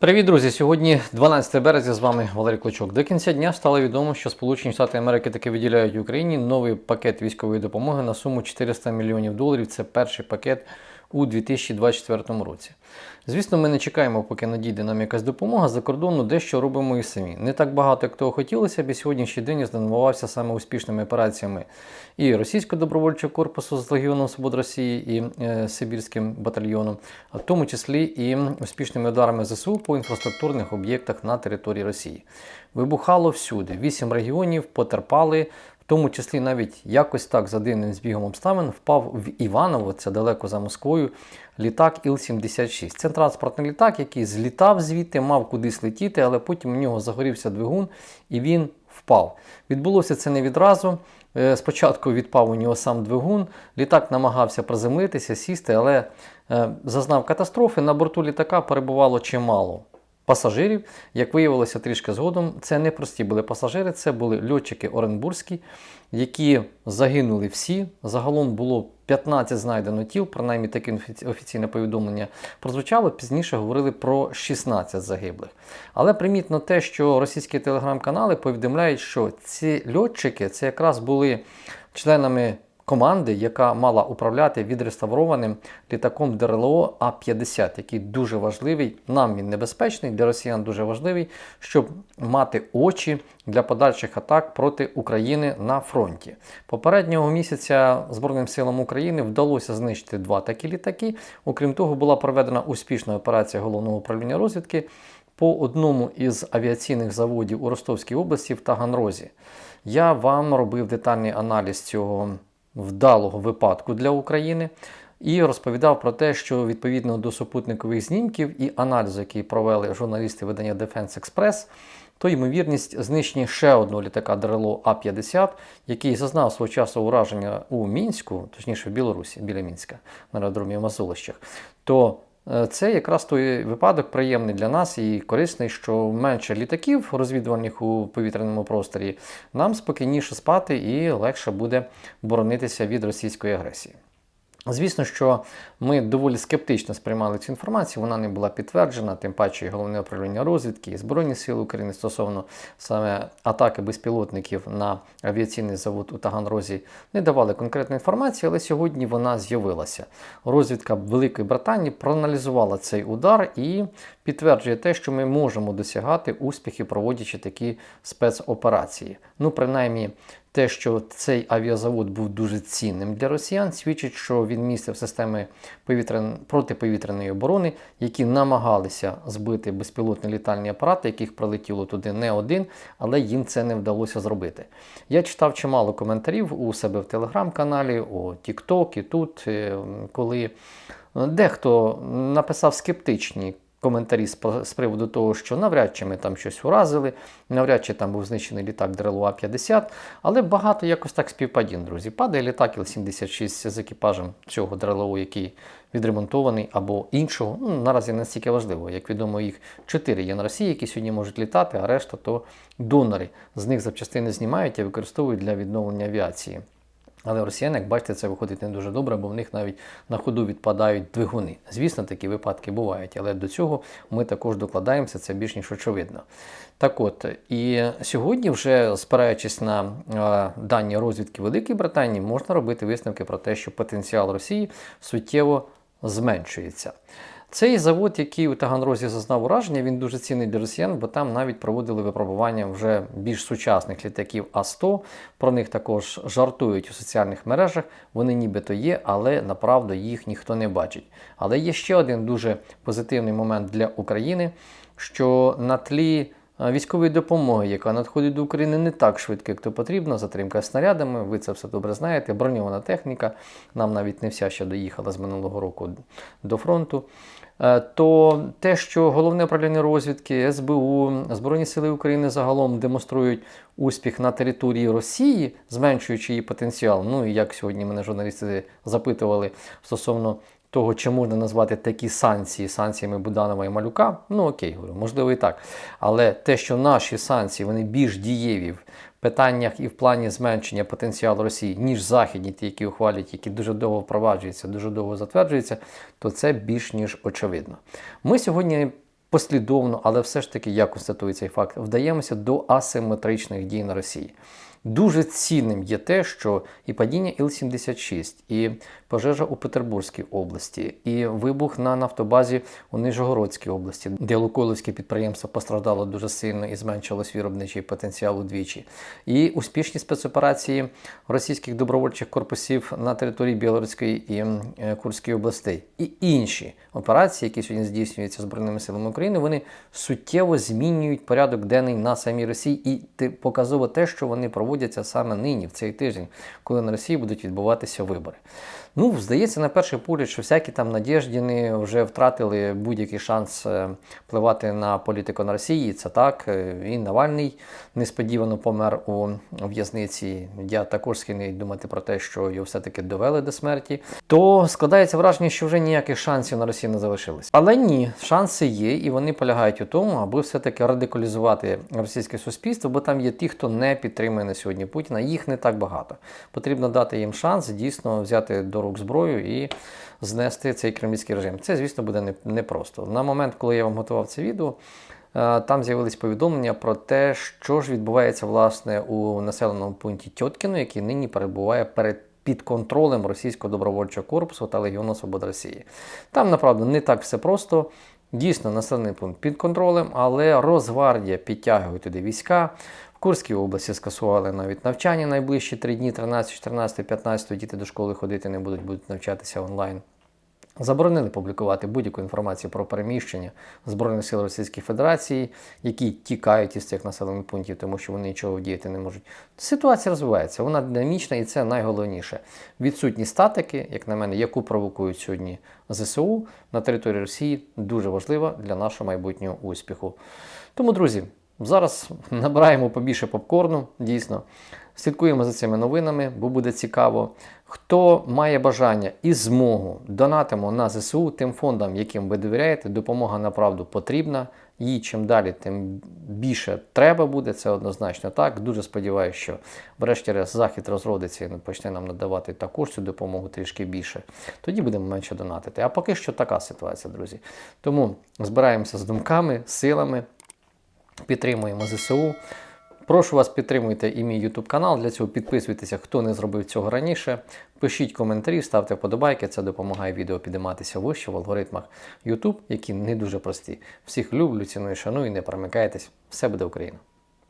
Привіт, друзі! Сьогодні 12 березня з вами Валерій Клочок. До кінця дня стало відомо, що Сполучені Штати Америки таки виділяють Україні новий пакет військової допомоги на суму 400 мільйонів доларів. Це перший пакет у 2024 році. Звісно, ми не чекаємо, поки надійде нам якась допомога за кордону, дещо робимо і самі. Не так багато, як того хотілося б, і сьогоднішній день здивувався саме успішними операціями і Російського добровольчого корпусу з Легіоном Свобод Росії і е, Сибірським батальйоном, а в тому числі і успішними ударами ЗСУ по інфраструктурних об'єктах на території Росії. Вибухало всюди. Вісім регіонів потерпали. Тому числі навіть якось так за дивним збігом обставин впав в Іваново, це далеко за Москвою, літак Іл-76. Це транспортний літак, який злітав звідти, мав кудись летіти, але потім у нього загорівся двигун і він впав. Відбулося це не відразу. Е, Спочатку відпав у нього сам двигун, літак намагався приземлитися, сісти, але е, зазнав катастрофи. На борту літака перебувало чимало пасажирів. Як виявилося трішки згодом, це не прості були пасажири, це були льотчики Оренбурзькі, які загинули всі. Загалом було 15 знайдено тіл, принаймні таке офіційне повідомлення прозвучало. Пізніше говорили про 16 загиблих. Але примітно те, що російські телеграм-канали повідомляють, що ці льотчики це якраз були членами команди, яка мала управляти відреставрованим літаком ДРЛО А-50, який дуже важливий. Нам він небезпечний, для росіян дуже важливий, щоб мати очі для подальших атак проти України на фронті. Попереднього місяця Збройним силам України вдалося знищити два такі літаки. Окрім того, була проведена успішна операція головного управління розвідки по одному із авіаційних заводів у Ростовській області в Таганрозі. Я вам робив детальний аналіз цього вдалого випадку для України і розповідав про те, що відповідно до супутникових знімків і аналізу, який провели журналісти видання Defense Express, то ймовірність знищення ще одного літака дрело А-50, який зазнав свого часу ураження у Мінську, точніше в Білорусі, біля Мінська, на аеродромі в Мазулищах, то це якраз той випадок приємний для нас і корисний, що менше літаків розвідувальних у повітряному просторі, нам спокійніше спати і легше буде боронитися від російської агресії. Звісно, що ми доволі скептично сприймали цю інформацію, вона не була підтверджена, тим паче головне управління розвідки і Збройні Сили України стосовно саме атаки безпілотників на авіаційний завод у Таганрозі не давали конкретної інформації, але сьогодні вона з'явилася. Розвідка Великої Британії проаналізувала цей удар і підтверджує те, що ми можемо досягати успіхів, проводячи такі спецоперації. Ну, принаймні, те, що цей авіазавод був дуже цінним для росіян, свідчить, що він містив системи повітрян... протиповітряної оборони, які намагалися збити безпілотні літальні апарати, яких прилетіло туди не один, але їм це не вдалося зробити. Я читав чимало коментарів у себе в телеграм-каналі, у TikTok і тут, е, коли дехто написав скептичні коментарі з, приводу того, що навряд чи ми там щось уразили, навряд чи там був знищений літак ДРЛО А-50, але багато якось так співпадін, друзі. Падає літак Іл-76 з екіпажем цього ДРЛО, який відремонтований або іншого. Ну, наразі не настільки важливо. Як відомо, їх чотири є на Росії, які сьогодні можуть літати, а решта то донори. З них запчастини знімають і використовують для відновлення авіації. Але росіяни, як бачите, це виходить не дуже добре, бо в них навіть на ходу відпадають двигуни. Звісно, такі випадки бувають, але до цього ми також докладаємося, це більш ніж очевидно. Так от, і сьогодні, вже спираючись на е, дані розвідки Великої Британії, можна робити висновки про те, що потенціал Росії суттєво зменшується. Цей завод, який у Таганрозі зазнав ураження, він дуже цінний для росіян, бо там навіть проводили випробування вже більш сучасних літаків А-100. Про них також жартують у соціальних мережах. Вони нібито є, але направду їх ніхто не бачить. Але є ще один дуже позитивний момент для України, що на тлі військової допомоги, яка надходить до України не так швидко, як то потрібно. Затримка снарядами, ви це все добре знаєте. Броньована техніка, нам навіть не вся ще доїхала з минулого року до фронту. Е, То те, що головне управління розвідки, СБУ, Збройні Сили України загалом демонструють успіх на території Росії, зменшуючи її потенціал. Ну і як сьогодні мене журналісти запитували стосовно того, чи можна назвати такі санкції санкціями Буданова і Малюка, ну окей, говорю, можливо і так. Але те, що наші санкції вони більш дієві в питаннях і в плані зменшення потенціалу Росії, ніж західні, ті, які ухвалюють, які дуже довго впроваджуються, дуже довго затверджуються, то це більш ніж очевидно. Ми сьогодні послідовно, але все ж таки, я констатую цей факт, вдаємося до асиметричних дій на Росії. Дуже цінним є те, що і падіння Іл-76, і пожежа у Петербурзькій області, і вибух на нафтобазі у Нижогородській області, де Лукойловське підприємство постраждало дуже сильно і зменшило свій виробничий потенціал удвічі, і успішні спецоперації російських добровольчих корпусів на території Білоруської і е, Курської областей, і інші операції, які сьогодні здійснюються Збройними силами України, вони суттєво змінюють порядок денний на самій Росії, і показово те, що вони проводяться саме нині, в цей тиждень, коли на Росії будуть відбуватися вибори. Ну, здається, на перший погляд, що всякі там надіждіни вже втратили будь-який шанс е, впливати на політику на Росії. Це так. Е, І Навальний несподівано помер у в'язниці. Я також схильний думати про те, що його все-таки довели до смерті. То складається враження, що вже ніяких шансів на Росії не залишилось. Але ні, шанси є, і вони полягають у тому, аби все-таки радикалізувати російське суспільство, бо там є ті, хто не підтримує на сьогодні Путіна. Їх не так багато. Потрібно дати їм шанс дійсно взяти до рук зброю і знести цей кремлівський режим. Це, звісно, буде непросто. На момент, коли я вам готував це відео. е, Там з'явились повідомлення про те, що ж відбувається власне у населеному пункті Тьоткіно, який нині перебуває перед під контролем російського добровольчого корпусу та Легіону Свободи Росії. Там, направду, не так все просто. Дійсно, населений пункт під контролем, але Росгвардія підтягує туди війська. Курській області скасували навіть навчання найближчі три дні, 13, 14, 15, діти до школи ходити не будуть, будуть навчатися онлайн. Заборонили публікувати будь-яку інформацію про переміщення Збройних сил Російської Федерації, які тікають із цих населених пунктів, тому що вони нічого вдіяти не можуть. Ситуація розвивається, вона динамічна і це найголовніше. Відсутність статики, як на мене, яку провокують сьогодні ЗСУ на території Росії, дуже важлива для нашого майбутнього успіху. Тому, друзі, зараз набираємо побільше попкорну, дійсно. Слідкуємо за цими новинами, бо буде цікаво. Хто має бажання і змогу донатимо на ЗСУ тим фондам, яким ви довіряєте, допомога направду потрібна. Їй чим далі, тим більше треба буде. Це однозначно так. Дуже сподіваюся, що врешті-решт захід розродиться і почне нам надавати також цю допомогу трішки більше. Тоді будемо менше донатити. А поки що така ситуація, друзі. Тому збираємося з думками, силами, підтримуємо ЗСУ. Прошу вас підтримуйте і мій YouTube канал. Для цього підписуйтеся, хто не зробив цього раніше. Пишіть коментарі, ставте вподобайки. Це допомагає відео підійматися вище в алгоритмах YouTube, які не дуже прості. Всіх люблю, ціную, шаную, не перемикайтесь. Все буде Україна!